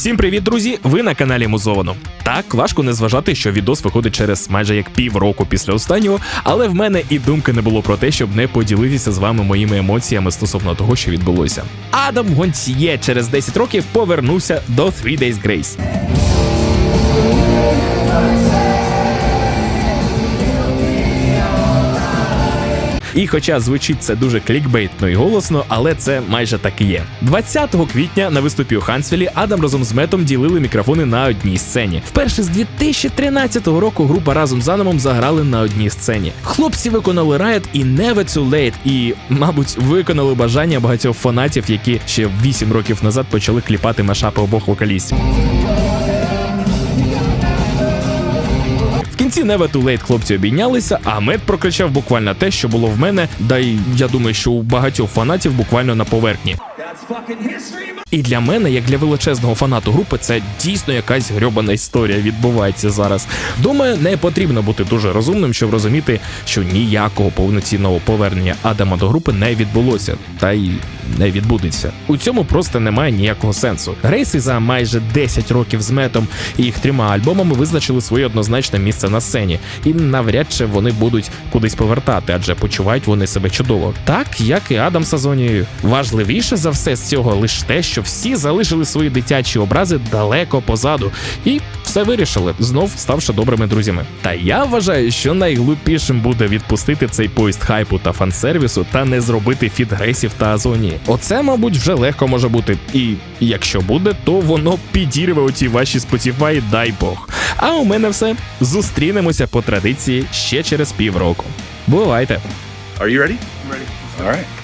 Всім привіт, друзі! Ви на каналі Музовано. Так, важко не зважати, що відос виходить через майже як півроку після останнього, але в мене і думки не було про те, щоб не поділитися з вами моїми емоціями стосовно того, що відбулося. Адам Гонціє через 10 років повернувся до Three Days Grace. І хоча звучить це дуже клікбейтно і голосно, але це майже так і є. 20 квітня на виступі у Хансвілі Адам разом з Метом ділили мікрофони на одній сцені. Вперше з 2013 року група разом з Адамом заграли на одній сцені. Хлопці виконали Riot і Never Too Late, і, мабуть, виконали бажання багатьох фанатів, які ще 8 років назад почали кліпати машапи обох вокалістів. Кінці Too Late хлопці обійнялися, а мед прокричав буквально те, що було в мене, да й я думаю, що у багатьох фанатів буквально на поверхні. І для мене, як для величезного фанату групи, це дійсно якась грьобана історія відбувається зараз. Думаю, не потрібно бути дуже розумним, щоб розуміти, що ніякого повноцінного повернення Адама до групи не відбулося, та й не відбудеться. У цьому просто немає ніякого сенсу. Грейси за майже 10 років з метом і їх трьома альбомами визначили своє однозначне місце на сцені, і навряд чи вони будуть кудись повертати, адже почувають вони себе чудово. Так як і Адам Сазонією. Важливіше за все з цього лише те, що всі залишили свої дитячі образи далеко позаду, і все вирішили, знов ставши добрими друзями. Та я вважаю, що найглупішим буде відпустити цей поїзд хайпу та фансервісу та не зробити фіт Грейсів та Азонії. Оце, мабуть, вже легко може бути. І якщо буде, то воно підірве оті ваші Spotify, дай Бог. А у мене все. Зустрінемося по традиції ще через півроку. Бувайте! Are you ready? I'm ready. All right.